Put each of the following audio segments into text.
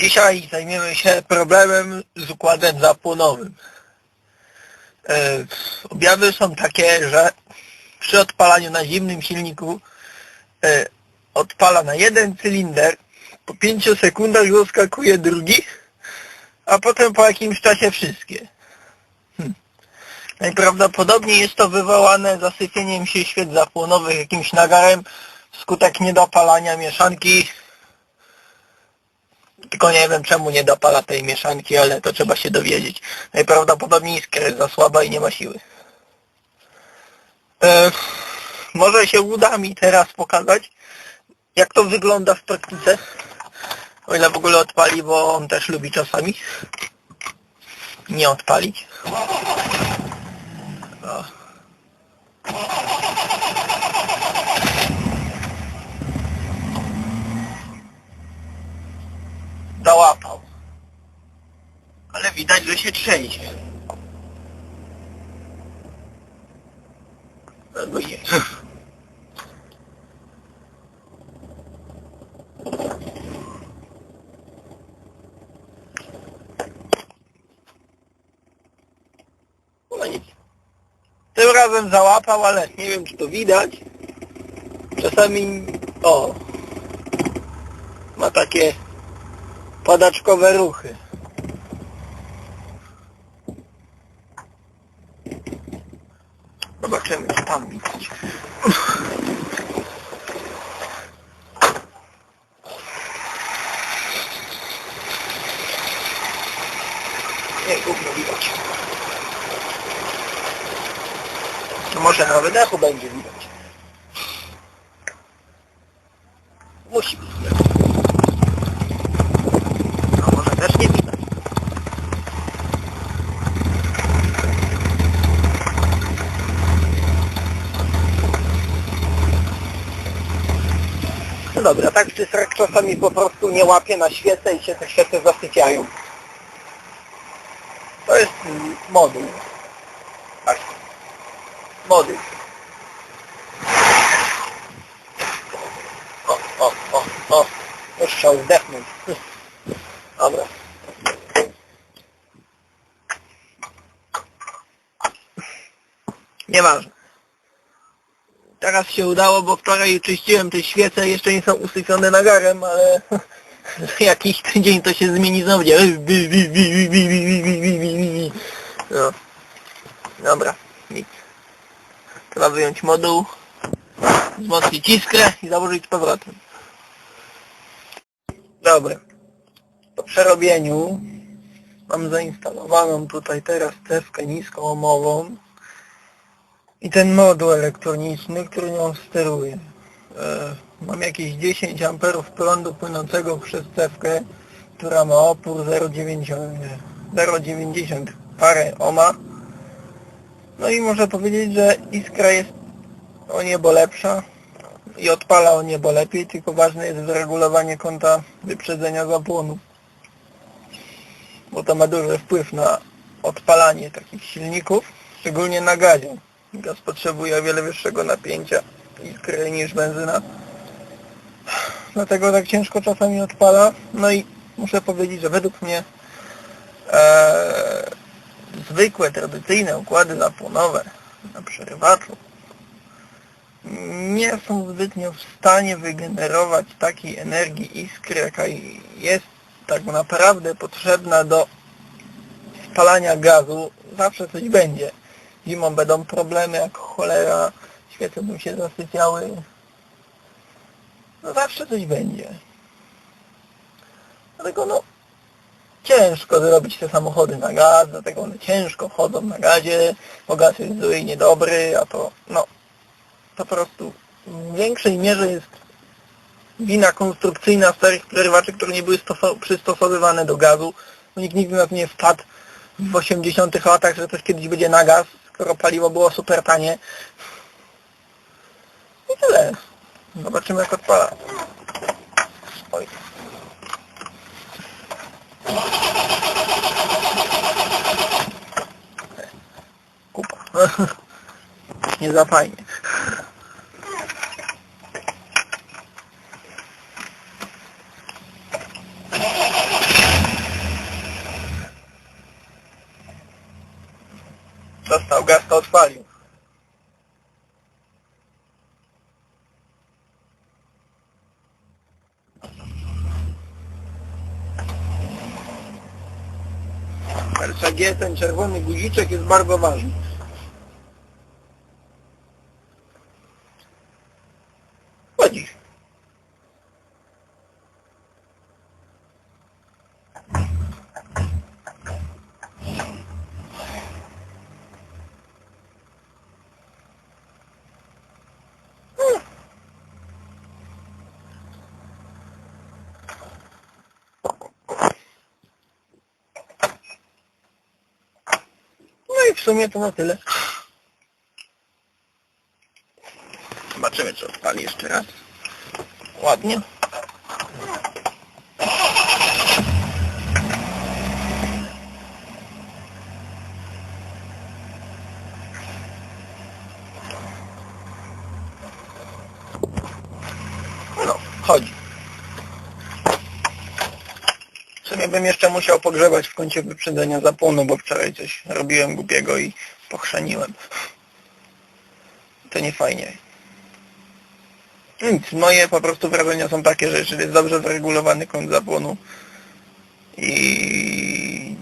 Dzisiaj zajmiemy się problemem z układem zapłonowym. E, Objawy są takie, że przy odpalaniu na zimnym silniku e, odpala na jeden cylinder, po 5 sekundach zaskakuje drugi, a potem po jakimś czasie wszystkie. Hm. Najprawdopodobniej jest to wywołane zasypieniem się świec zapłonowych jakimś nagarem wskutek niedopalania mieszanki tylko nie wiem czemu nie dopala tej mieszanki, ale to trzeba się dowiedzieć. Najprawdopodobniej iskra jest za słaba i nie ma siły. E, może się uda mi teraz pokazać, jak to wygląda w praktyce. O ile w ogóle odpali, bo on też lubi czasami nie odpalić. O. załapał. Ale widać, że się trzęsie. Albo nie. Tym razem załapał, ale nie wiem czy to widać. Czasami... O! Ma takie padaczkowe ruchy. Zobaczymy, co tam widać. Nie, gówno widać. No może na wydechu będzie widać. Musi być. A może też nie widać. No dobra, tak czy srak czasami po prostu nie łapie na świecę i się te świece zasypiają. To jest moduł. Tak. Moduł. O, o, o, o. Już chciał zdechnąć. Dobra. Nieważne. Teraz się udało, bo wczoraj czyściłem te świece, jeszcze nie są usypione nagarem, ale jakiś tydzień to się zmieni znowu. No. Dobra, nic. Trzeba wyjąć moduł, wzmocnić iskrę i założyć z powrotem. Dobra. Po przerobieniu mam zainstalowaną tutaj teraz cewkę niskoomową i ten moduł elektroniczny, który nią steruje. E, mam jakieś 10 amperów prądu płynącego przez cewkę, która ma opór 0,90 0,90 parę ohma. No i muszę powiedzieć, że iskra jest o niebo lepsza i odpala o niebo lepiej, tylko ważne jest wyregulowanie kąta wyprzedzenia zapłonu. Bo to ma duży wpływ na odpalanie takich silników, szczególnie na gazie. Gaz potrzebuje o wiele wyższego napięcia iskry niż benzyna. Dlatego tak ciężko czasami odpala. No i muszę powiedzieć, że według mnie e, zwykłe, tradycyjne układy zapłonowe na przerywaczu nie są zbytnio w stanie wygenerować takiej energii iskry, jaka jest tak naprawdę potrzebna do spalania gazu. Zawsze coś będzie. Zimą będą problemy jak cholera, świece będą się zasypiały. No zawsze coś będzie. Dlatego no ciężko zrobić te samochody na gaz, dlatego one ciężko chodzą na gazie, bo gaz jest zły i niedobry, a to no po prostu w większej mierze jest wina konstrukcyjna starych przerywaczy, które nie były stoso- przystosowywane do gazu. Nikt nigdy nas nie wpadł w 80 latach, że coś kiedyś będzie na gaz, skoro paliwo było super tanie. I tyle. Zobaczymy jak odpala. Oj. Kupa. Nie za fajnie. Dostał gaz, to odpalił. RCG, ten czerwony guziczek jest bardzo ważny. Chodzi. W sumie to na tyle. Zobaczymy, czy odpali jeszcze raz. Ładnie. No, chodzi. W sumie bym jeszcze musiał pogrzebać w kącie wyprzedzenia zapłonu, bo wczoraj coś robiłem głupiego i pochrzaniłem. To nie fajnie. Nic, moje po prostu wrażenia są takie, że jeżeli jest dobrze wyregulowany kąt zapłonu i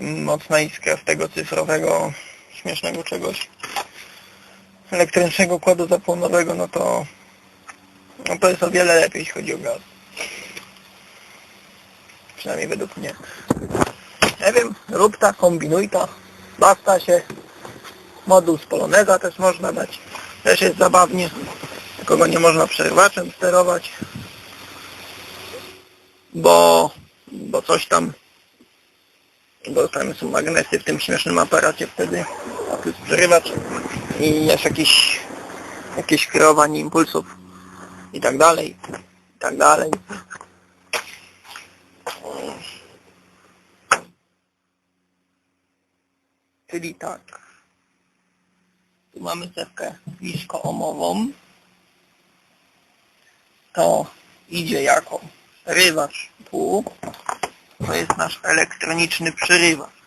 mocna iskra z tego cyfrowego, śmiesznego czegoś, elektrycznego układu zapłonowego, no to no to jest o wiele lepiej, jeśli chodzi o gaz. Przynajmniej według mnie. Nie wiem, rób ta, kombinuj ta, basta się. Moduł z Poloneza też można dać. Też jest zabawnie. Tylko go nie można przerywaczem sterować. Bo, bo coś tam, bo tam są magnesy w tym śmiesznym aparacie wtedy. A przerywacz i jest jakiś, jakieś kierowanie impulsów i tak dalej, i tak dalej. Czyli tak. Tu mamy cewkę niskoomową. To idzie jako rywacz tu. To jest nasz elektroniczny przerywacz.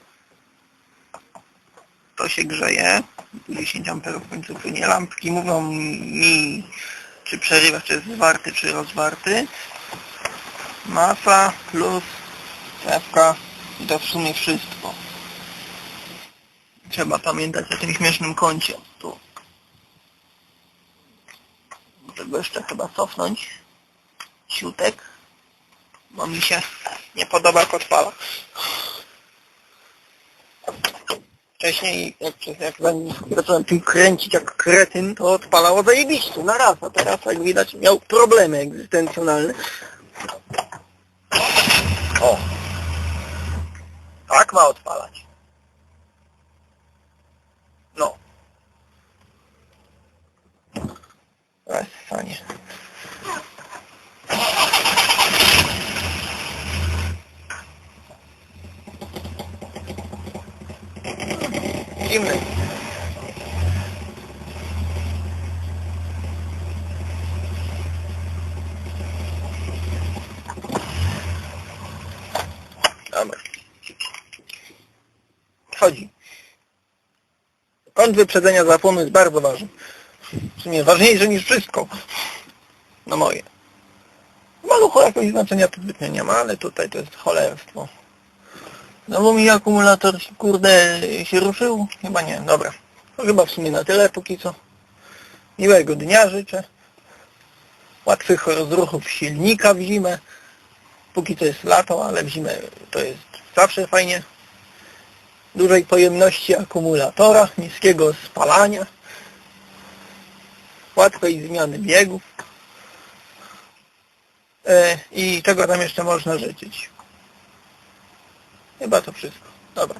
To się grzeje. Tu 10 A w końcu płynie. Lampki mówią mi, czy przerywacz jest zwarty, czy rozwarty. Masa plus cewka i to w sumie wszystko. Trzeba pamiętać o tym śmiesznym kącie. Tu. Tego jeszcze chyba cofnąć. Siutek. Bo mi się nie podoba jak odpala. Wcześniej, jak, jak zacząłem tym kręcić jak kretyn, to odpalało zajebiście na raz, a teraz jak widać miał problemy egzystencjonalne. O! Tak ma odpalać. No. Fajnie. Zimny. Dobra. Chodzi. Kąt wyprzedzenia zapłonu jest bardzo ważny. W sumie ważniejszy niż wszystko. No moje. W maluchu jakoś znaczenia to zbytnio nie ma, ale tutaj to jest cholerstwo. No bo mi akumulator, kurde, się ruszył? Chyba nie, dobra. To chyba w sumie na tyle póki co. Miłego dnia życzę. Łatwych rozruchów silnika w zimę. Póki to jest lato, ale w zimę to jest zawsze fajnie. Dużej pojemności akumulatora, niskiego spalania. Łatwej zmiany biegów. E, I czego tam jeszcze można życzyć? Chyba to wszystko. Dobra.